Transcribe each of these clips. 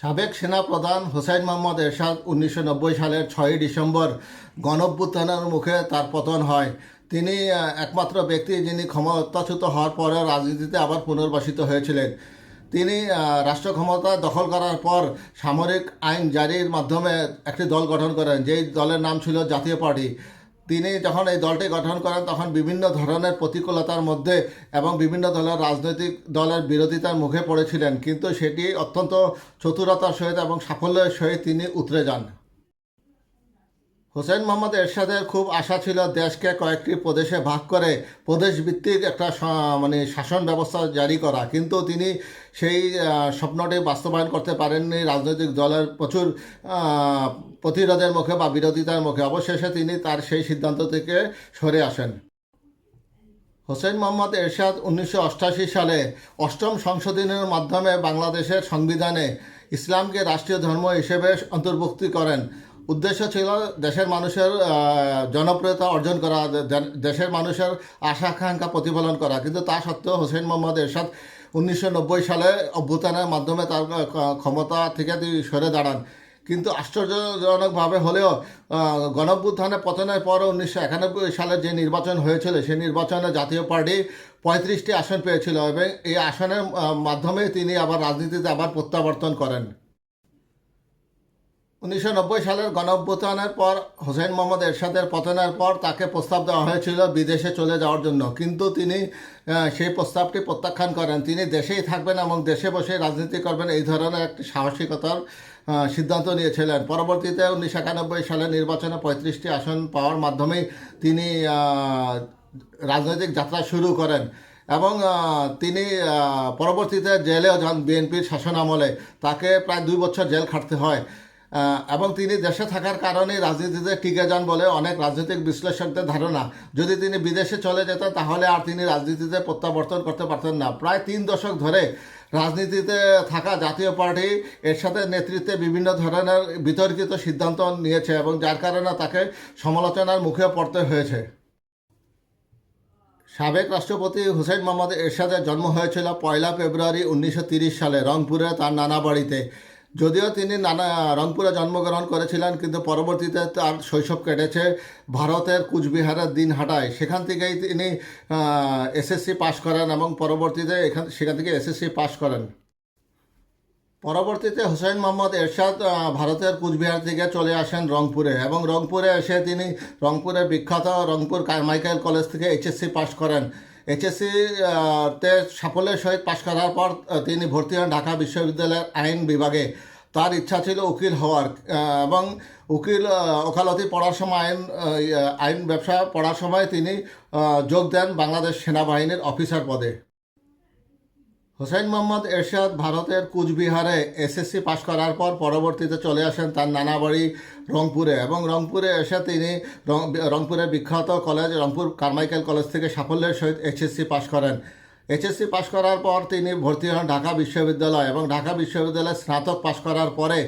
সাবেক সেনাপ্রধান হোসেন মোহাম্মদ এরশাদ উনিশশো নব্বই সালের ছয়ই ডিসেম্বর গণভ্যুত্থানের মুখে তার পতন হয়। তিনি একমাত্র ব্যক্তি যিনি ক্ষমতাচ্যুত হওয়ার পরে রাজনীতিতে আবার পুনর্বাসিত হয়েছিলেন। তিনি রাষ্ট্র ক্ষমতা দখল করার পর সামরিক আইন জারির মাধ্যমে একটি দল গঠন করেন। যেই দলের নাম ছিল জাতীয় পার্টি। তিনি যখন এই দলটি গঠন করেন, তখন বিভিন্ন ধরনের প্রতিকূলতার মধ্যে এবং বিভিন্ন দলের রাজনৈতিক দলের বিরোধিতার মুখে পড়েছিলেন। কিন্তু সেটি অত্যন্ত চতুরতার সহিত এবং সাফল্যের সহিত তিনি উতরে যান। হোসেন মোহাম্মদ এরশাদের খুব আশা ছিল দেশকে কয়েকটি প্রদেশে ভাগ করে প্রদেশ ভিত্তিক একটা মানে শাসন ব্যবস্থা জারি করা। কিন্তু তিনি সেই স্বপ্নটি বাস্তবায়ন করতে পারেননি। রাজনৈতিক দলের প্রচুর প্রতিরোধের মুখে বা বিরোধিতার মুখে। অবশেষে তিনি তার সেই সিদ্ধান্ত থেকে সরে আসেন। হোসেন মোহাম্মদ এরশাদ উনিশশো সালে অষ্টম সংশোধনের মাধ্যমে বাংলাদেশের সংবিধানে ইসলামকে রাষ্ট্রীয় ধর্ম হিসেবে অন্তর্ভুক্তি করেন। উদ্দেশ্য ছিল দেশের মানুষের জনপ্রিয়তা অর্জন করা দেশের মানুষের আশা আকাঙ্ক্ষা প্রতিফলন করা। কিন্তু তা সত্ত্বেও হোসেন মোহাম্মদ এরশাদ উনিশশো নব্বই সালে অভ্যুত্থানের মাধ্যমে তার ক্ষমতা থেকে তিনি সরে দাঁড়ান। কিন্তু আশ্চর্যজনকভাবে হলেও আহ, গণঅভ্যুত্থানে পতনের পর উনিশশো একানব্বই সালে যে নির্বাচন হয়েছিল সেই নির্বাচনে জাতীয় পার্টি পঁয়ত্রিশটি আসন পেয়েছিল এবং এই আসনের মাধ্যমে তিনি আবার রাজনীতিতে আবার প্রত্যাবর্তন করেন। উনিশশো নব্বই সালের গণঅভ্যুত্থানের পর হোসেন মোহাম্মদ এরশাদের পতনের পর তাকে প্রস্তাব দেওয়া হয়েছিল বিদেশে চলে যাওয়ার জন্য। কিন্তু তিনি সেই প্রস্তাবটি প্রত্যাখ্যান করেন। তিনি দেশেই থাকবেন এবং দেশে বসে রাজনীতি করবেন এই ধরনের একটি সাহসিকতার সিদ্ধান্ত নিয়েছিলেন। পরবর্তীতে উনিশশো একানব্বই সালে নির্বাচনে পঁয়ত্রিশটি আসন পাওয়ার মাধ্যমেই তিনি রাজনৈতিক যাত্রা শুরু করেন এবং তিনি পরবর্তীতে জেলেও যান বিএনপির শাসন আমলে। তাকে প্রায় দুই বছর জেল খাটতে হয়। এবং তিনি দেশে থাকার কারণে রাজনীতিতে টিকে যান বলে অনেক রাজনৈতিক বিশ্লেষকদের ধারণা। যদি তিনি বিদেশে চলে যেতেন, তাহলে আর তিনি রাজনীতিতে প্রত্যাবর্তন করতে পারতেন না। প্রায় তিন দশক ধরে রাজনীতিতে থাকা জাতীয় পার্টি এর সাথে নেতৃত্বে বিভিন্ন ধরনের বিতর্কিত সিদ্ধান্ত নিয়েছে এবং যার কারণে তাকে সমালোচনার মুখে পড়তে হয়েছে। সাবেক রাষ্ট্রপতি হুসেন মোহাম্মদ এরশাদের জন্ম হয়েছিল পয়লা ফেব্রুয়ারি উনিশশো সালে রংপুরে তার নানা বাড়িতে। যদিও তিনি নানা, রংপুরে জন্মগ্রহণ করেছিলেন, কিন্তু পরবর্তীতে তার শৈশব কেটেছে ভারতের কুচবিহারের দিনহাটায়। সেখান থেকেই তিনি এসএসসি পাশ করেন এবং পরবর্তীতে এখান, সেখান থেকে এসএসসি পাশ করেন। পরবর্তীতে হোসেন মোহাম্মদ এরশাদ ভারতের কুচবিহার থেকে চলে আসেন রংপুরে এবং রংপুরে এসে তিনি রংপুরের বিখ্যাত রংপুর মাইকেল কলেজ থেকে এইচএসসি পাশ করেন। এইচএসসি তে সাফল্যের সহিত পাশ করার পর তিনি ভর্তি হন ঢাকা বিশ্ববিদ্যালয়ের আইন বিভাগে। তার ইচ্ছা ছিল উকিল হওয়ার এবং উকিল ওকালতি পড়ার সময় আইন আইন ব্যবসা পড়ার সময় তিনি যোগ দেন বাংলাদেশ সেনাবাহিনীর অফিসার পদে। হোসেন মোহাম্মদ এরশাদ ভারতের কুচবিহারে এসএসসি পাশ করার পর পরবর্তীতে চলে আসেন তার নানা বাড়ি রংপুরে এবং রংপুরে এসে তিনি রংপুরের বিখ্যাত কলেজ, রংপুর কারমাইকেল কলেজ থেকে সাফল্যের সহিত এইচএসসি পাশ করেন। এইচএসসি পাশ করার পর তিনি ভর্তি হন ঢাকা বিশ্ববিদ্যালয় এবং ঢাকা বিশ্ববিদ্যালয়ে স্নাতক পাশ করার পরে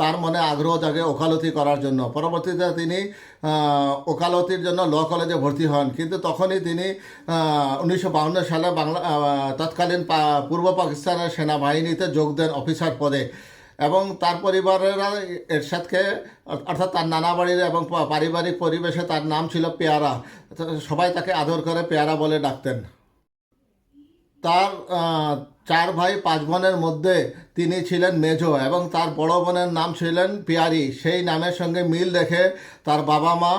তার মনে আগ্রহ জাগে ওকালতি করার জন্য। পরবর্তীতে তিনি ওকালতির জন্য ল কলেজে ভর্তি হন। কিন্তু তখনই তিনি উনিশশো সালে বাংলা তৎকালীন পূর্ব পাকিস্তানের সেনাবাহিনীতে যোগ দেন অফিসার পদে। এবং তার পরিবারেরা এরশাদকে, অর্থাৎ তার নানা বাড়ির এবং পারিবারিক পরিবেশে তার নাম ছিল পেয়ারা। সবাই তাকে আদর করে পেয়ারা বলে ডাকতেন। তার চার ভাই পাঁচ বোনের মধ্যে তিনি ছিলেন মেজো এবং তার বড় বোনের নাম ছিলেন পিয়ারি। সেই নামের সঙ্গে মিল রেখে তার বাবা মা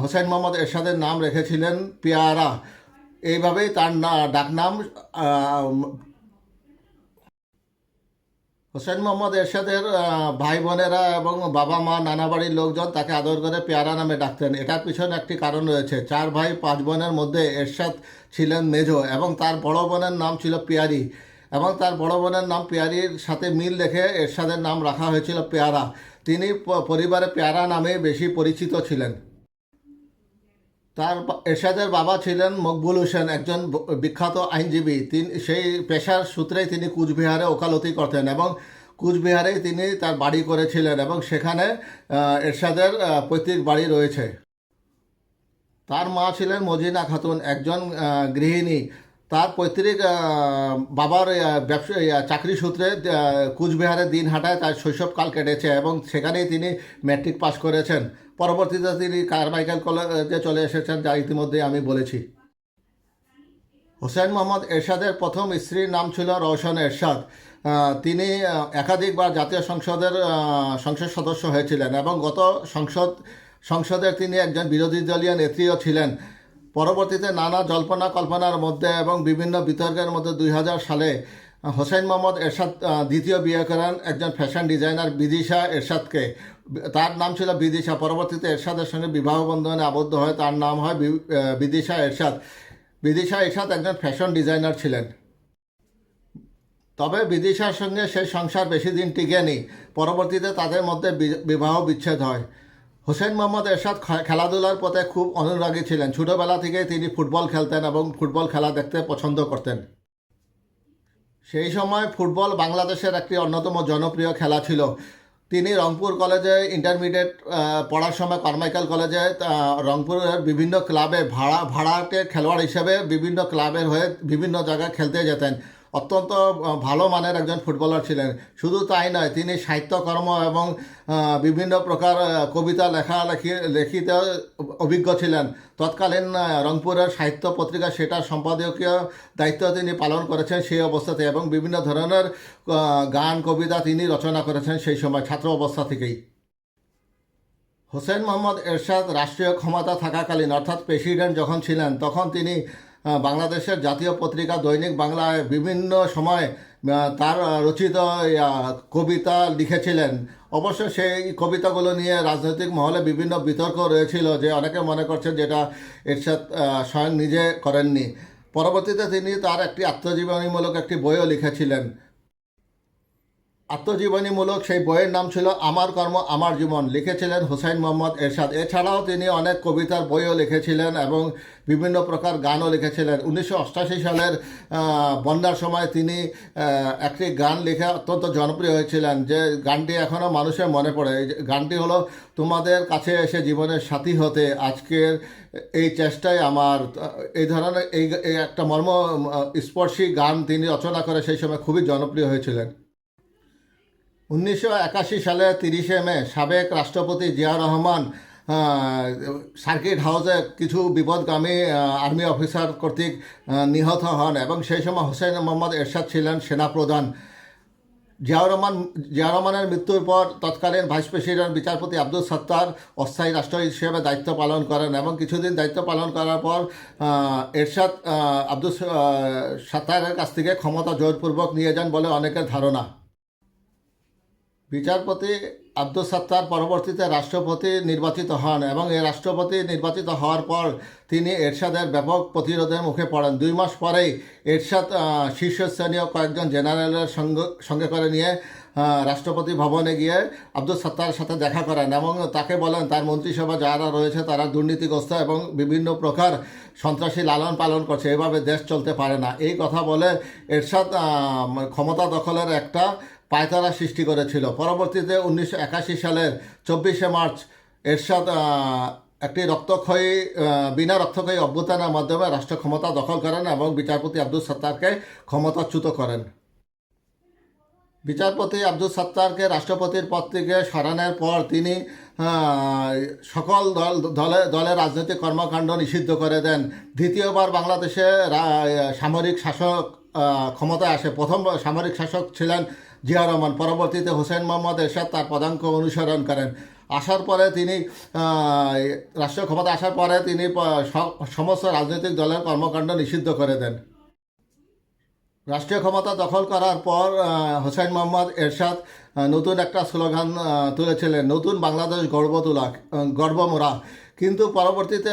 হোসেন মোহাম্মদ এরশাদের নাম রেখেছিলেন পিয়ারা। এইভাবেই তার না, ডাকনাম হোসেন মোহাম্মদ এরশাদের ভাই বোনেরা এবং বাবা মা, নানা বাড়ির লোকজন তাকে আদর করে পেয়ারা নামে ডাকতেন। এটার পিছনে একটি কারণ রয়েছে। চার ভাই, পাঁচ বোনের মধ্যে এরশাদ ছিলেন মেজো এবং তার বড় বোনের নাম ছিল পিয়ারি এবং তার বড় বোনের নাম পেয়ারির সাথে মিল রেখে এরশাদের নাম রাখা হয়েছিল পেয়ারা। তিনি পরিবারে পেয়ারা নামে বেশি পরিচিত ছিলেন। তার এরশাদের বাবা ছিলেন মকবুল হোসেন, একজন বিখ্যাত আইনজীবী। তিনি, সেই পেশার সূত্রেই তিনি কুচবিহারে ওকালতি করতেন এবং কুচবিহারেই তিনি তার বাড়ি করেছিলেন এবং সেখানে এরশাদের পৈতৃক বাড়ি রয়েছে। তার মা ছিলেন মজিনা খাতুন একজন গৃহিণী। তার পৈতৃক বাবার ব্যবসা চাকরি সূত্রে আহ, কুচবিহারের দিনহাটায় তার শৈশবকাল কেটেছে এবং সেখানেই তিনি ম্যাট্রিক পাশ করেছেন। পরবর্তীতে তিনি কারমাইকেল কলেজে চলে এসেছেন যা ইতিমধ্যে আমি বলেছি। হোসেন মোহাম্মদ এরশাদের প্রথম স্ত্রীর নাম ছিল রওশন এরশাদ। তিনি একাধিকবার জাতীয় সংসদের সংসদ সদস্য হয়েছিলেন এবং গত সংসদ সংসদের তিনি একজন বিরোধী দলীয় নেত্রীও ছিলেন। পরবর্তীতে নানা জল্পনা কল্পনার মধ্যে এবং বিভিন্ন বিতর্কের মধ্যে দুই হাজার সালে হোসেন মোহাম্মদ এরশাদ দ্বিতীয় বিয়ে করেন একজন ফ্যাশন ডিজাইনার বিদিশা এরশাদকে। তার নাম ছিল বিদিশা। পরবর্তীতে এরশাদের সঙ্গে বিবাহ বন্ধনে আবদ্ধ হয় তার নাম হয় বিদিশা এরশাদ। বিদিশা এরশাদ একজন ফ্যাশন ডিজাইনার ছিলেন। তবে বিদিশার সঙ্গে সেই সংসার বেশি দিন টিকে টিকেনি পরবর্তীতে তাদের মধ্যে বিবাহ বিচ্ছেদ হয়। হোসেন মোহাম্মদ এরশাদ খেলাধুলার পথে খুব অনুরাগী ছিলেন। ছোটবেলা থেকে তিনি ফুটবল খেলতেন এবং ফুটবল খেলা দেখতে পছন্দ করতেন। সেই সময় ফুটবল বাংলাদেশের একটি অন্যতম জনপ্রিয় খেলা ছিল। তিনি রংপুর কলেজে ইন্টারমিডিয়েট পড়ার সময় কারমাইকেল কলেজে রংপুরের বিভিন্ন ক্লাবে ভাড়া, ভাড়াটে খেলোয়াড় হিসেবে বিভিন্ন ক্লাবের হয়ে বিভিন্ন জায়গায় খেলতে যেতেন। অত্যন্ত ভালো মানের একজন ফুটবলার ছিলেন। শুধু তাই নয়, তিনি সাহিত্যকর্ম এবং বিভিন্ন প্রকার কবিতা লেখা লেখি লেখিতে অভিজ্ঞ ছিলেন। তৎকালীন রংপুরের সাহিত্য পত্রিকা সেটার সম্পাদকীয় দায়িত্ব তিনি পালন করেছেন সেই অবস্থাতে এবং বিভিন্ন ধরনের গান, কবিতা তিনি রচনা করেছেন সেই সময়, ছাত্র অবস্থা থেকেই। হোসেন মোহাম্মদ এরশাদ রাষ্ট্রীয় ক্ষমতা থাকাকালীন, অর্থাৎ প্রেসিডেন্ট যখন ছিলেন, তখন তিনি বাংলাদেশের জাতীয় পত্রিকা দৈনিক বাংলায় বিভিন্ন সময় তার রচিত কবিতা লিখেছিলেন। অবশ্য সেই কবিতাগুলো নিয়ে রাজনৈতিক মহলে বিভিন্ন বিতর্ক রয়েছিল যে অনেকে মনে করছেন যেটা এরশাদ স্বয়ং নিজে করেননি। পরবর্তীতে তিনি তার একটি আত্মজীবনীমূলক একটি বইও লিখেছিলেন। আত্মজীবনীমূলক সেই বইয়ের নাম ছিল আমার কর্ম, আমার জীবন। লিখেছিলেন হুসাইন মোহাম্মদ এরশাদ। এছাড়াও তিনি অনেক কবিতার বইও লিখেছিলেন এবং বিভিন্ন প্রকার গানও লিখেছিলেন। উনিশশো সালের বন্যার সময় তিনি একটি গান লিখে অত্যন্ত জনপ্রিয় হয়েছিলেন, যে গানটি এখনও মানুষের মনে পড়ে। গানটি হলো, তোমাদের কাছে এসে জীবনের সাথী হতে, আজকের এই চেষ্টায় আমার। এই ধরনের এই এই একটা মর্ম স্পর্শী গান তিনি রচনা করে সেই সময় খুবই জনপ্রিয় হয়েছিলেন। উনিশশো একাশি সালে তিরিশে মে সাবেক রাষ্ট্রপতি জিয়া রহমান সার্কিট হাউসে কিছু বিপদগামী আর্মি অফিসার কর্তৃক নিহত হন এবং সেই সময় হোসেন মোহাম্মদ এরশাদ ছিলেন সেনাপ্রধান। জিয়াউর রহমান, জিয়াউর রহমানের মৃত্যুর পর তৎকালীন ভাইস প্রেসিডেন্ট বিচারপতি আব্দুল সত্তার অস্থায়ী রাষ্ট্র হিসেবে দায়িত্ব পালন করেন এবং কিছুদিন দায়িত্ব পালন করার পর এরশাদ আব্দুল সত্তারের কাছ থেকে ক্ষমতা জোরপূর্বক নিয়ে যান বলে অনেকের ধারণা। বিচারপতি আব্দুল সত্তার পরবর্তীতে রাষ্ট্রপতি নির্বাচিত হন এবং এই রাষ্ট্রপতি নির্বাচিত হওয়ার পর তিনি এরশাদের ব্যাপক প্রতিরোধের মুখে পড়েন। দুই মাস পরেই এরশাদ শীর্ষস্থানীয় কয়েকজন জেনারেলের সঙ্গে সঙ্গে করে নিয়ে রাষ্ট্রপতি ভবনে গিয়ে আব্দুল সত্তারের সাথে দেখা করেন এবং তাকে বলেন, তার মন্ত্রিসভা যারা রয়েছে তারা দুর্নীতিগ্রস্ত এবং বিভিন্ন প্রকার সন্ত্রাসী লালন পালন করছে। এভাবে দেশ চলতে পারে না। এই কথা বলে এরশাদ ক্ষমতা দখলের একটা পায়তারা সৃষ্টি করেছিল। পরবর্তীতে উনিশশো একাশি সালের চব্বিশে মার্চ এরশাদ একটি রক্তক্ষয়ী বিনা রক্তক্ষয়ী অভ্যুত্থানের মাধ্যমে রাষ্ট্র ক্ষমতা দখল করেন এবং বিচারপতি আব্দুল সত্তারকে ক্ষমতাচ্যুত করেন। বিচারপতি আব্দুল সত্তারকে রাষ্ট্রপতির পদ থেকে সরানোর পর তিনি সকল দল, দলে দলের রাজনৈতিক কর্মকাণ্ড নিষিদ্ধ করে দেন। দ্বিতীয়বার বাংলাদেশে সামরিক শাসক ক্ষমতায় আসে। প্রথম সামরিক শাসক ছিলেন জিয়া রহমান পরবর্তীতে হোসেন মোহাম্মদ এরশাদ তার পদাঙ্ক অনুসরণ করেন। আসার পরে তিনি রাষ্ট্রীয় ক্ষমতা আসার পরে তিনি সমস্ত রাজনৈতিক দলের কর্মকাণ্ড নিষিদ্ধ করে দেন। রাষ্ট্রীয় ক্ষমতা দখল করার পর হোসেন মোহাম্মদ এরশাদ নতুন একটা স্লোগান তুলেছিলেন, নতুন বাংলাদেশ গর্ব তোলা গর্ব মোরা। কিন্তু পরবর্তীতে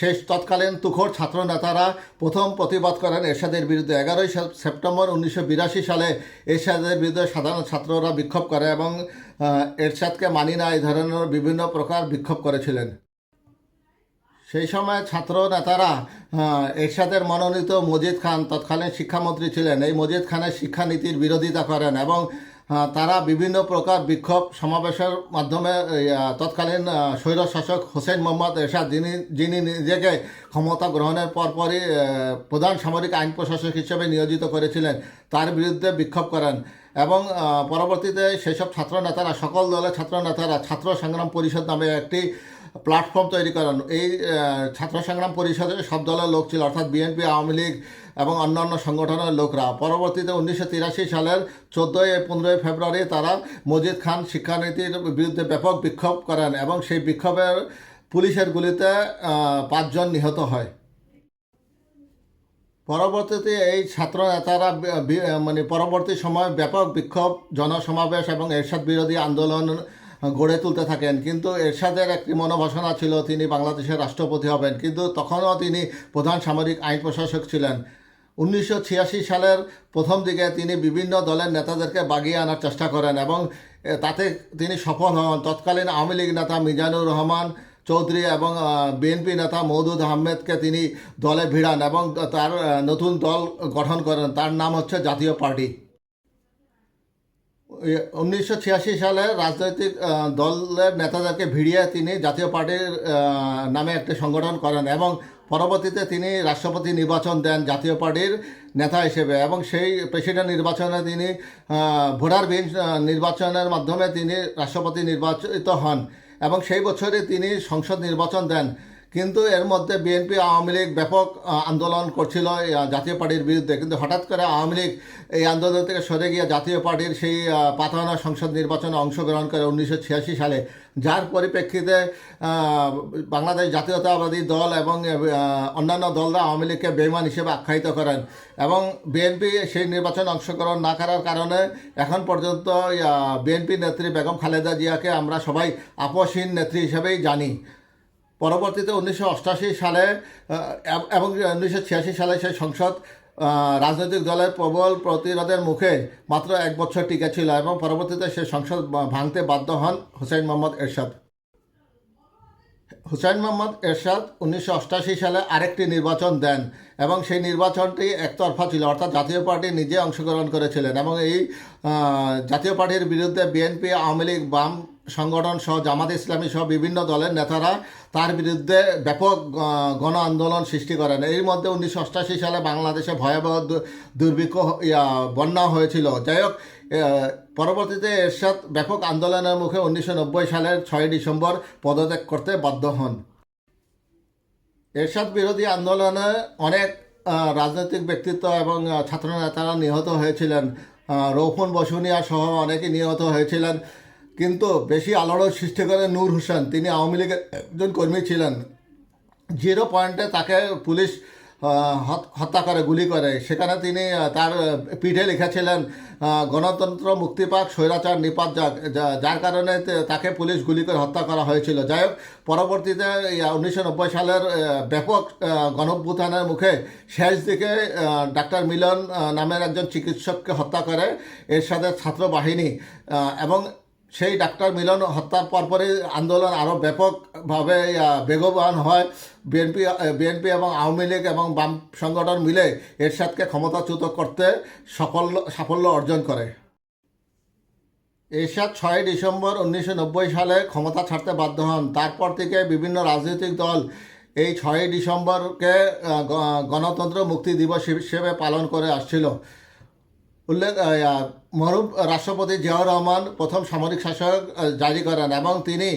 সেই তৎকালীন তুখোর ছাত্র নেতারা প্রথম প্রতিবাদ করেন এরশাদের বিরুদ্ধে। এগারোই সেপ্টেম্বর উনিশশো বিরাশি সালে এরশাদের বিরুদ্ধে সাধারণ ছাত্ররা বিক্ষোভ করে এবং এরশাদকে মানি না, এই ধরনের বিভিন্ন প্রকার বিক্ষোভ করেছিলেন। সেই সময় ছাত্র নেতারা এরশাদের মনোনীত মজিদ খান তৎকালীন শিক্ষামন্ত্রী ছিলেন। এই মজিদ খানের শিক্ষানীতির বিরোধিতা করেন এবং তারা বিভিন্ন প্রকার বিক্ষোভ সমাবেশের মাধ্যমে তৎকালীন স্বৈর শাসক হোসেন মোহাম্মদ এরশাদ, যিনি যিনি নিজেকে ক্ষমতা গ্রহণের পরপরই প্রধান সামরিক আইন প্রশাসক হিসেবে নিয়োজিত করেছিলেন, তার বিরুদ্ধে বিক্ষোভ করেন। এবং পরবর্তীতে সেসব ছাত্র নেতারা সকল দলের ছাত্র নেতারা ছাত্র সংগ্রাম পরিষদ নামে একটি প্ল্যাটফর্ম তৈরি করেন। এই ছাত্র সংগ্রাম পরিষদে সব দলের লোক ছিল, অর্থাৎ বিএনপি, আওয়ামী লীগ এবং অন্যান্য সংগঠনের লোকরা। পরবর্তীতে উনিশশো তিরাশি সালের চোদ্দোই পনেরোই ফেব্রুয়ারি তারা মজিদ খান শিক্ষানীতির বিরুদ্ধে ব্যাপক বিক্ষোভ করেন এবং সেই বিক্ষোভের পুলিশের গুলিতে পাঁচজন নিহত হয়। পরবর্তীতে এই ছাত্র নেতারা মানে পরবর্তী সময় ব্যাপক বিক্ষোভ, জনসমাবেশ এবং এরশাদ বিরোধী আন্দোলন গড়ে তুলতে থাকেন। কিন্তু এরশাদের একটি মনোবাসনা ছিল, তিনি বাংলাদেশের রাষ্ট্রপতি হবেন। কিন্তু তখনও তিনি প্রধান সামরিক আইন প্রশাসক ছিলেন। উনিশশো ছিয়াশি সালের প্রথম দিকে তিনি বিভিন্ন দলের নেতাদেরকে বাগিয়ে আনার চেষ্টা করেন এবং তাতে তিনি সফল হন। তৎকালীন আওয়ামী লীগ নেতা মিজানুর রহমান চৌধুরী এবং বিএনপি নেতা মৌদুদ আহমেদকে তিনি দলে ভিড়ান এবং তার নতুন দল গঠন করেন। তার নাম হচ্ছে জাতীয় পার্টি। উনিশশো ছিয়াশি সালে রাজনৈতিক দলের নেতাদেরকে ভিড়িয়ে তিনি জাতীয় পার্টির নামে একটি সংগঠন করেন এবং পরবর্তীতে তিনি রাষ্ট্রপতি নির্বাচন দেন জাতীয় পার্টির নেতা হিসেবে এবং সেই প্রেসিডেন্ট নির্বাচনে তিনি আহ, ভোটারবিহীন নির্বাচনের মাধ্যমে তিনি রাষ্ট্রপতি নির্বাচিত হন। এবং সেই বছরে তিনি সংসদ নির্বাচন দেন। কিন্তু এর মধ্যে বিএনপি আওয়ামী লীগ ব্যাপক আন্দোলন করছিল জাতীয় পার্টির বিরুদ্ধে। কিন্তু হঠাৎ করে আওয়ামী লীগ এই আন্দোলন থেকে সরে গিয়ে জাতীয় পার্টির সেই পাতানো সংসদ নির্বাচনে অংশগ্রহণ করে উনিশশো ছিয়াশি সালে। যার পরিপ্রেক্ষিতে বাংলাদেশ জাতীয়তাবাদী দল এবং অন্যান্য দলরা আওয়ামী লীগকে বেমান হিসেবে আখ্যায়িত করেন এবং বিএনপি সেই নির্বাচনে অংশগ্রহণ না করার কারণে এখন পর্যন্ত বিএনপি নেত্রী বেগম খালেদা জিয়াকে আমরা সবাই আপসহীন নেত্রী হিসেবেই জানি। পরবর্তীতে উনিশশো সালে এবং উনিশশো ছিয়াশি সালে সেই সংসদ রাজনৈতিক দলের প্রবল প্রতিরোধের মুখে মাত্র এক বছর টিকে ছিল এবং পরবর্তীতে সেই সংসদ ভাঙতে বাধ্য হন হুসাইন মোহাম্মদ এরশাদ। হুসাইন মোহাম্মদ এরশাদ উনিশশো সালে আরেকটি নির্বাচন দেন এবং সেই নির্বাচনটি একতরফা ছিল, অর্থাৎ জাতীয় পার্টি নিজে অংশগ্রহণ করেছিলেন এবং এই জাতীয় পার্টির বিরুদ্ধে বিএনপি, আওয়ামী লীগ, বাম সংগঠন সহ, জামাত ইসলামী সহ বিভিন্ন দলের নেতারা তার বিরুদ্ধে ব্যাপক গণ আন্দোলন সৃষ্টি করেন। এর মধ্যে উনিশশো অষ্টাশি সালে বাংলাদেশে ভয়াবহ দুর্ভিক্ষ বন্যা হয়েছিল। যাই হোক পরবর্তীতে এরশাদ ব্যাপক আন্দোলনের মুখে উনিশশো নব্বই সালের ছয় ডিসেম্বর পদত্যাগ করতে বাধ্য হন। এরশাদ বিরোধী আন্দোলনে অনেক রাজনৈতিক ব্যক্তিত্ব এবং ছাত্র নেতারা নিহত হয়েছিলেন। রৌফন বসুনিয়া সহ অনেকে নিহত হয়েছিলেন। কিন্তু বেশি আলোড়ন সৃষ্টি করে নূর হোসেন। তিনি আওয়ামী লীগের একজন কর্মী ছিলেন। জিরো পয়েন্টে তাকে পুলিশ হত্যা করে, গুলি করে। সেখানে তিনি তার পিঠে লিখেছিলেন গণতন্ত্র মুক্তি পাক, স্বৈরাচার নিপাত যাক যার কারণে তাকে পুলিশ গুলি করে হত্যা করা হয়েছিল। যাই হোক, পরবর্তীতে উনিশশো নব্বই সালের ব্যাপক গণভ্যুত্থানের মুখে শেষ দিকে ডাক্তার মিলন নামের একজন চিকিৎসককে হত্যা করে। এর সাথে ছাত্র বাহিনী এবং সেই ডাক্তার মিলন হত্যার পরপরই আন্দোলন আরও ব্যাপকভাবে বেগবান হয়। বিএনপি বিএনপি এবং আওয়ামী লীগ এবং বাম সংগঠন মিলে এরশাদকে ক্ষমতাচ্যুত করতে সফল সাফল্য অর্জন করে। এরশাদ ছয় ডিসেম্বর উনিশশো নব্বই সালে ক্ষমতা ছাড়তে বাধ্য হন। তারপর থেকে বিভিন্ন রাজনৈতিক দল এই ছয় ডিসেম্বরকে গণতন্ত্র মুক্তি দিবস হিসেবে পালন করে আসছিল। উল্লেখ মরুম রাষ্ট্রপতি জিয়াউর রহমান প্রথম সামরিক শাসক জারি করেন এবং তিনি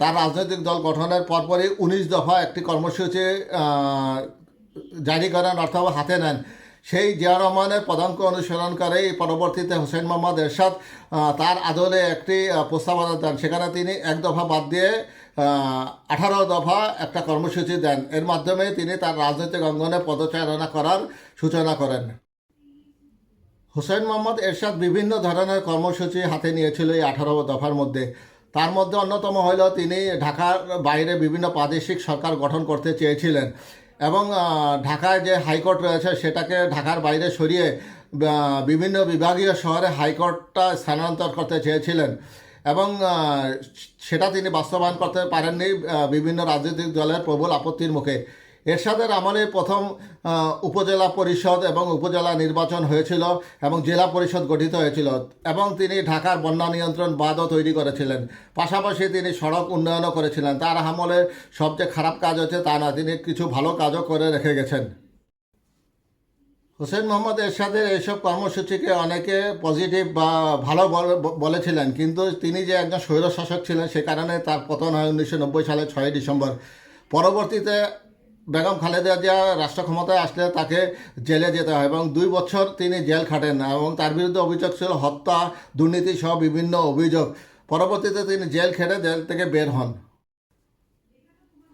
তার রাজনৈতিক দল গঠনের পরপরই উনিশ দফা একটি কর্মসূচি জারি করেন, অর্থাৎ হাতে নেন। সেই জিয়াউর রহমানের পদাঙ্ক অনুসরণ করে পরবর্তীতে হোসেন মোহাম্মদ এরশাদ তার আদলে একটি প্রস্তাবনা দেন সেখানে তিনি এক দফা বাদ দিয়ে আঠারো দফা একটা কর্মসূচি দেন। এর মাধ্যমে তিনি তার রাজনৈতিক অঙ্গনে পদচারণা করার সূচনা করেন। হুসেন মোহাম্মদ এরশাদ বিভিন্ন ধরনের কর্মসূচি হাতে নিয়েছিল এই আঠারো দফার মধ্যে। তার মধ্যে অন্যতম হইল তিনি ঢাকার বাইরে বিভিন্ন প্রাদেশিক সরকার গঠন করতে চেয়েছিলেন এবং ঢাকায় যে হাইকোর্ট রয়েছে সেটাকে ঢাকার বাইরে সরিয়ে বিভিন্ন বিভাগীয় শহরে হাইকোর্টটা স্থানান্তর করতে চেয়েছিলেন এবং সেটা তিনি বাস্তবায়ন করতে পারেননি বিভিন্ন রাজনৈতিক দলের প্রবল আপত্তির মুখে। এরশাদের আমলে প্রথম উপজেলা পরিষদ এবং উপজেলা নির্বাচন হয়েছিল এবং জেলা পরিষদ গঠিত হয়েছিল এবং তিনি ঢাকার বন্যা নিয়ন্ত্রণ বাঁধও তৈরি করেছিলেন। পাশাপাশি তিনি সড়ক উন্নয়নও করেছিলেন। তার আমলে সবচেয়ে খারাপ কাজ হচ্ছে তা না, তিনি কিছু ভালো কাজও করে রেখে গেছেন। হোসেন মোহাম্মদ এরশাদের এইসব কর্মসূচিকে অনেকে পজিটিভ বা ভালো বল- বলেছিলেন, কিন্তু তিনি যে একজন স্বৈরশাসক ছিলেন সে কারণে তার পতন হয় উনিশশো নব্বই সালে ছয়ই ডিসেম্বর। পরবর্তীতে বেগম খালেদা জিয়া রাষ্ট্র ক্ষমতায় আসলে তাকে জেলে যেতে হয় এবং দুই বছর তিনি জেল খাটেন এবং তার বিরুদ্ধে অভিযোগ ছিল হত্যা, দুর্নীতি সহ বিভিন্ন অভিযোগ। পরবর্তীতে তিনি জেল খেটে জেল থেকে বের হন।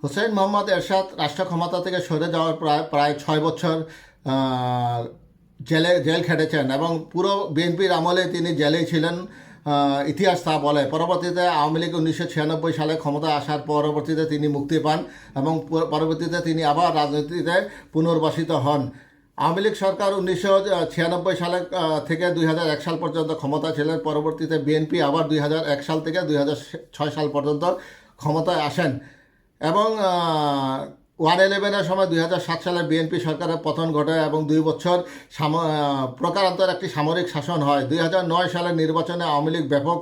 হুসেন মোহাম্মদ এরশাদ রাষ্ট্র ক্ষমতা থেকে সরে যাওয়ার প্রায় প্রায় ছয় বছর জেলে, জেল খেটেছেন এবং পুরো বিএনপির আমলে তিনি জেলেই ছিলেন। ইতিহাস তা বলে। পরবর্তীতে আওয়ামী লীগ উনিশশো ছিয়ানব্বই সালে ক্ষমতায় আসার পরবর্তীতে তিনি মুক্তি পান এবং পরবর্তীতে তিনি আবার রাজনীতিতে পুনর্বাসিত হন। আওয়ামী লীগ সরকার উনিশশো ছিয়ানব্বই সালে থেকে দুই এক সাল পর্যন্ত ক্ষমতা ছিলেন। পরবর্তীতে বিএনপি আবার দুই এক সাল থেকে দুই ছয় সাল পর্যন্ত ক্ষমতায় আসেন এবং ওয়ান ইলেভেনের সময় দুই সালে বিএনপি সরকারের পতন ঘটে এবং দুই বছর প্রকারান্তর একটি সামরিক শাসন হয়। দুই সালের নির্বাচনে আওয়ামী লীগ ব্যাপক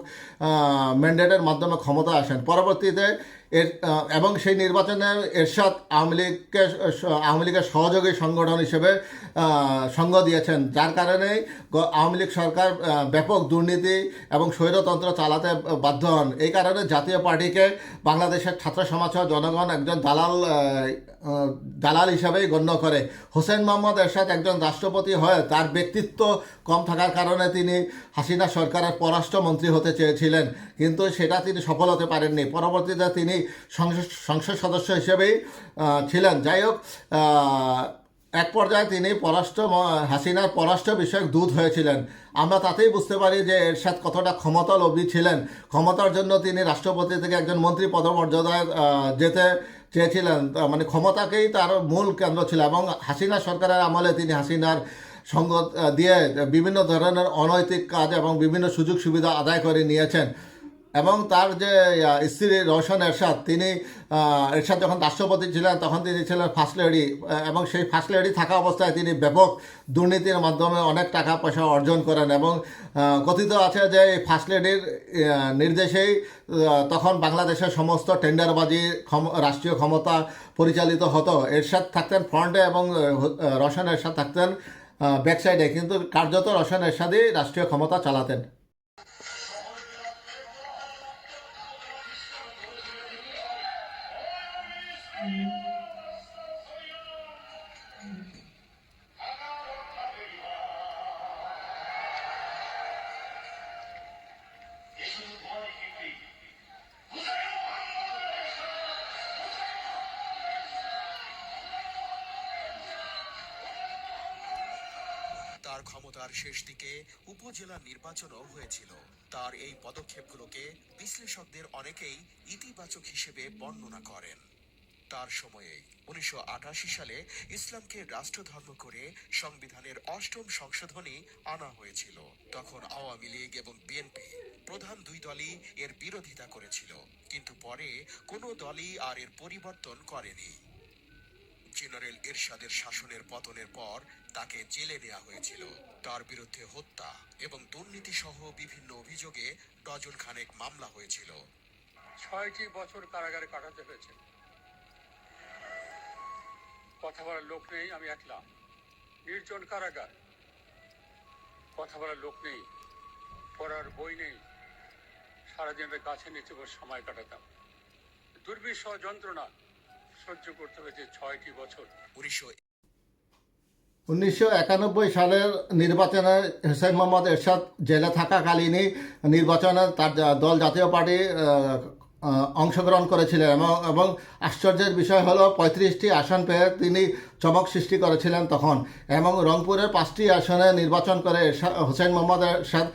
ম্যান্ডেটের মাধ্যমে ক্ষমতা আসেন। পরবর্তীতে এর এবং সেই নির্বাচনে এরশাদ আওয়ামী লীগকে, আওয়ামী লীগের সহযোগী সংগঠন হিসেবে সঙ্গ দিয়েছেন। যার কারণে আওয়ামী লীগ সরকার ব্যাপক দুর্নীতি এবং স্বৈরতন্ত্র চালাতে বাধ্য হন। এই কারণে জাতীয় পার্টিকে বাংলাদেশের ছাত্র সমাজ জনগণ একজন দালাল দালাল হিসাবেই গণ্য করে। হোসেন মোহাম্মদ এরশাদ একজন রাষ্ট্রপতি হয়ে তার ব্যক্তিত্ব কম থাকার কারণে তিনি হাসিনা সরকারের পররাষ্ট্রমন্ত্রী হতে চেয়েছিলেন। কিন্তু সেটা তিনি সফল হতে পারেননি। পরবর্তীতে তিনি সংসদ সদস্য হিসেবেই ছিলেন। যাই হোক এক পর্যায়ে তিনি পররাষ্ট্র হাসিনার পররাষ্ট্র বিষয়ক দূত হয়েছিলেন। আমরা তাতেই বুঝতে পারি যে এরশাদ কতটা ক্ষমতা লোভী ছিলেন। ক্ষমতার জন্য তিনি রাষ্ট্রপতি থেকে একজন মন্ত্রী পদমর্যাদায় যেতে চেয়েছিলেন। মানে ক্ষমতাকেই তার মূল কেন্দ্র ছিল এবং হাসিনা সরকারের আমলে তিনি হাসিনার সঙ্গ দিয়ে বিভিন্ন ধরনের অনৈতিক কাজ এবং বিভিন্ন সুযোগ সুবিধা আদায় করে নিয়েছেন। এবং তার যে স্ত্রী রওশন এরশাদ, তিনি এরশাদ যখন রাষ্ট্রপতি ছিলেন, তখন তিনি ছিলেন ফার্স্ট লেডি এবং সেই ফার্স্ট লেডি থাকা অবস্থায় তিনি ব্যাপক দুর্নীতির মাধ্যমে অনেক টাকা পয়সা অর্জন করেন এবং কথিত আছে যে এই ফার্স্ট লেডির নির্দেশেই তখন বাংলাদেশের সমস্ত টেন্ডারবাজি ক্ষম- রাষ্ট্রীয় ক্ষমতা পরিচালিত হতো। এরশাদ থাকতেন ফ্রন্টে এবং রওশন এরশাদ থাকতেন ব্যাক সাইডে কিন্তু কার্যত রওশন এরশাদই রাষ্ট্রীয় ক্ষমতা চালাতেন। তার ক্ষমতার শেষ দিকে উপজেলা নির্বাচনও হয়েছিল। তার এই পদক্ষেপগুলোকে বিশ্লেষকদের অনেকেই ইতিবাচক হিসেবে বর্ণনা করেন। তার সময়ে উনিশশো আটাশি সালে ইসলামকে রাষ্ট্রধর্ম করে সংবিধানের অষ্টম সংশোধনী আনা হয়েছিল। তখন আওয়ামী লীগ এবং বিএনপি প্রধান দুই দলই এর বিরোধিতা করেছিল, কিন্তু পরে কোনো দলই আর এর পরিবর্তন করেনি। জেনারেল এরশাদের শাসনের পতনের পর তাকে জেলে নেওয়া হয়েছিল। তার বিরুদ্ধে হত্যা এবং দুর্নীতি সহ বিভিন্ন অভিযোগে ডজন খানেক মামলা হয়েছিল। ছয়টি বছর কারাগারে কাটাতে হয়েছে। কথা বলার লোক নেই, আমি একলা। নির্জন কারাগার। কথা বলার লোক নেই, পড়ার বই নেই। সারাদিন গাছের নিচে সময় কাটাতাম। দুর্বিষহ যন্ত্রণা। সহ্য করতে হয়েছে ছয়টি বছর। উনিশশো উনিশশো একানব্বই সালের নির্বাচনে হুসেন মোহাম্মদ এরশাদ জেলে থাকাকালীনই নির্বাচনে তার দল জাতীয় পার্টি অংশগ্রহণ করেছিলেন এবং এবং আশ্চর্যের বিষয় হলো পঁয়ত্রিশটি আসন পেয়ে তিনি চমক সৃষ্টি করেছিলেন তখন এবং রংপুরের পাঁচটি আসনে নির্বাচন করে এরশাদ হুসেন মোহাম্মদ এরশাদ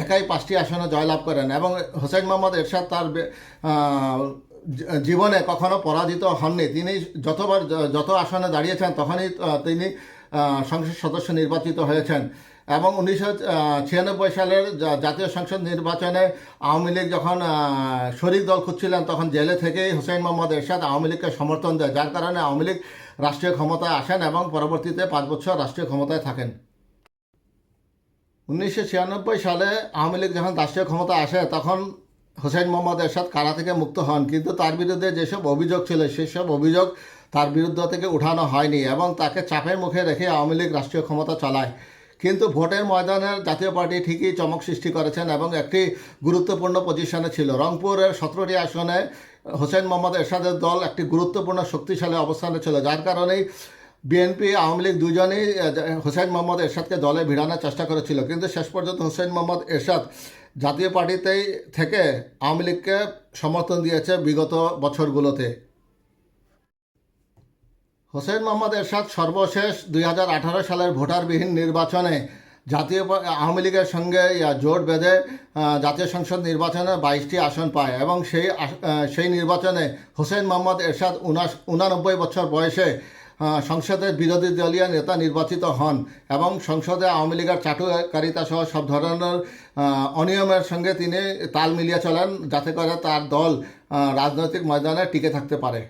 একাই পাঁচটি আসনে জয়লাভ করেন এবং হুসেন মোহাম্মদ এরশাদ তার জীবনে কখনো পরাজিত হননি। তিনি যতবার যত আসনে দাঁড়িয়েছেন, তখনই তিনি সংসদ সদস্য নির্বাচিত হয়েছেন। এবং উনিশশো ছিয়ানব্বই সালের জাতীয় সংসদ নির্বাচনে আওয়ামী লীগ যখন শরিক দল খুঁজছিলেন, তখন জেলে থেকেই হুসেন মোহাম্মদ এরশাদ আওয়ামী লীগকে সমর্থন দেয়। যার কারণে আওয়ামী লীগ রাষ্ট্রীয় ক্ষমতায় আসেন এবং পরবর্তীতে পাঁচ বছর রাষ্ট্রীয় ক্ষমতায় থাকেন। উনিশশো ছিয়ানব্বই সালে আওয়ামী লীগ যখন রাষ্ট্রীয় ক্ষমতা আসে, তখন হোসেন মোহাম্মদ এরশাদ কারা থেকে মুক্ত হন? কিন্তু তার বিরুদ্ধে যেসব অভিযোগ ছিল, সেসব অভিযোগ তার বিরুদ্ধে থেকে উঠানো হয়নি এবং তাকে চাপের মুখে রেখে আওয়ামী লীগ রাষ্ট্রীয় ক্ষমতা চালায়। কিন্তু ভোটের ময়দানের জাতীয় পার্টি ঠিকই চমক সৃষ্টি করেছেন এবং একটি গুরুত্বপূর্ণ পজিশনে ছিল। রংপুরের সতেরোটি আসনে হোসেন মোহাম্মদ এরশাদের দল একটি গুরুত্বপূর্ণ শক্তিশালী অবস্থানে ছিল, যার কারণেই বিএনপি, আওয়ামী লীগ দুজনেই হোসেন মোহাম্মদ এরশাদকে দলে ভিড়ানোর চেষ্টা করেছিল। কিন্তু শেষ পর্যন্ত হোসেন মোহাম্মদ এরশাদ জাতীয় পার্টিতেই থেকে আওয়ামী লীগকে সমর্থন দিয়েছে বিগত বছরগুলোতে। হোসেন মোহাম্মদ এরশাদ সর্বশেষ দুই হাজার আঠারো সালের ভোটারবিহীন নির্বাচনে জাতীয় আওয়ামী লীগের সঙ্গে জোট বেঁধে জাতীয় সংসদ নির্বাচনে বাইশটি আসন পায় এবং সেই সেই নির্বাচনে হোসেন মোহাম্মদ এরশাদ উনাশ উনানব্বই বছর বয়সে সংসদের বিরোধী দলীয় নেতা নির্বাচিত হন এবং সংসদে আওয়ামী লীগের চাটুকারিতা সহ সব ধরনের অনিয়মের সঙ্গে তিনি তাল মিলিয়ে চলেন যাতে করে তার দল রাজনৈতিক ময়দানে টিকে থাকতে পারে।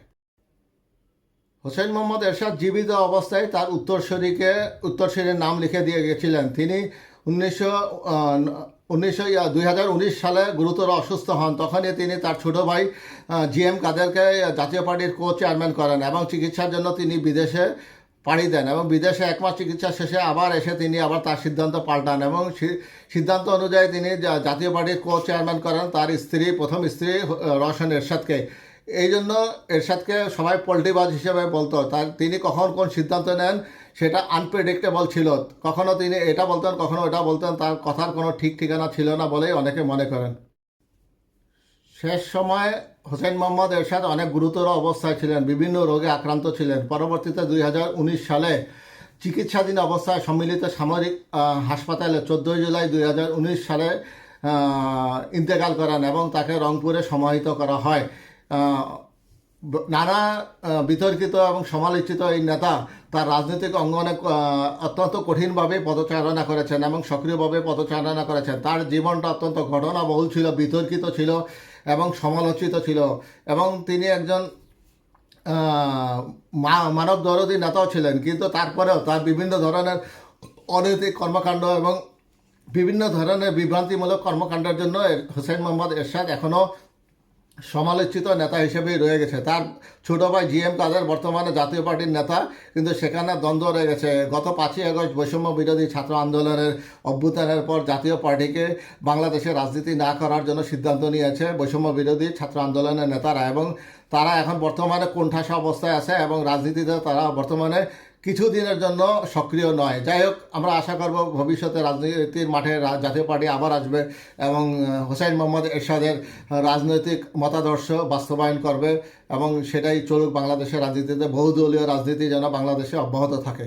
হোসেন মোহাম্মদ এরশাদ জীবিত অবস্থায় তার উত্তরসূরিকে, উত্তরসূরির নাম লিখে দিয়ে গেছিলেন। তিনি উনিশশো উনিশশো দুই সালে গুরুতর অসুস্থ হন। তখনই তিনি তার ছোট ভাই জি এম কাদেরকে জাতীয় পার্টির কো চেয়ারম্যান করেন এবং চিকিৎসার জন্য তিনি বিদেশে পাড়ি দেন এবং বিদেশে এক মাস চিকিৎসা শেষে আবার এসে তিনি আবার তার সিদ্ধান্ত পাল্টান এবং সিদ্ধান্ত অনুযায়ী তিনি জাতীয় পার্টির কো চেয়ারম্যান করেন তার স্ত্রী প্রথম স্ত্রী আহ, রওশন এরশাদকে। এই জন্য এরশাদকে সবাই পোল্ট্রিবাজ হিসেবে বলতো। তার তিনি কখন কোন সিদ্ধান্ত নেন সেটা আনপ্রেডিক্টেবল ছিল। কখনো তিনি এটা বলতেন, কখনো ওটা বলতেন, তার কথার কোনো ঠিক ঠিকানা ছিল না বলেই অনেকে মনে করেন। শেষ সময় হোসেন মোহাম্মদ এরশাদ অনেক গুরুতর অবস্থায় ছিলেন, বিভিন্ন রোগে আক্রান্ত ছিলেন। পরবর্তীতে দুই হাজার উনিশ সালে চিকিৎসাধীন অবস্থায় সম্মিলিত সামরিক হাসপাতালে চোদ্দোই জুলাই দুই হাজার উনিশ সালে ইন্তেকাল করেন এবং তাকে রংপুরে সমাহিত করা হয়। নানা বিতর্কিত এবং সমালোচিত এই নেতা তার রাজনৈতিক অঙ্গনে অত্যন্ত কঠিনভাবে পদচারণা করেছেন এবং সক্রিয়ভাবে পদচারণা করেছেন। তার জীবনটা অত্যন্ত ঘটনাবহুল ছিল, বিতর্কিত ছিল এবং সমালোচিত ছিল এবং তিনি একজন মানব দরদী নেতাও ছিলেন। কিন্তু তারপরেও তার বিভিন্ন ধরনের অনৈতিক কর্মকাণ্ড এবং বিভিন্ন ধরনের বিভ্রান্তিমূলক কর্মকাণ্ডের জন্য হোসেন মোহাম্মদ এরশাদ এখনও সমালোচিত নেতা হিসেবেই রয়ে গেছে। তার ছোট ভাই জি এম কাদের বর্তমানে জাতীয় পার্টির নেতা, কিন্তু সেখানে দ্বন্দ্ব রয়ে গেছে। গত পাঁচই আগস্ট বৈষম্য বিরোধী ছাত্র আন্দোলনের অভ্যুত্থানের পর জাতীয় পার্টিকে বাংলাদেশে রাজনীতি না করার জন্য সিদ্ধান্ত নিয়েছে বৈষম্য বিরোধী ছাত্র আন্দোলনের নেতারা এবং তারা এখন বর্তমানে কোণঠাসা অবস্থায় আছে এবং রাজনীতিতে তারা বর্তমানে কিছুদিনের জন্য সক্রিয় নয়। যাই হোক, আমরা আশা করব ভবিষ্যতে রাজনীতির মাঠে জাতীয় পার্টি আবার আসবে এবং হোসাইন মোহাম্মদ এরশাদের রাজনৈতিক মতাদর্শ বাস্তবায়ন করবে এবং সেটাই চলুক বাংলাদেশের রাজনীতিতে। বহুদলীয় রাজনীতি যেন বাংলাদেশে অব্যাহত থাকে।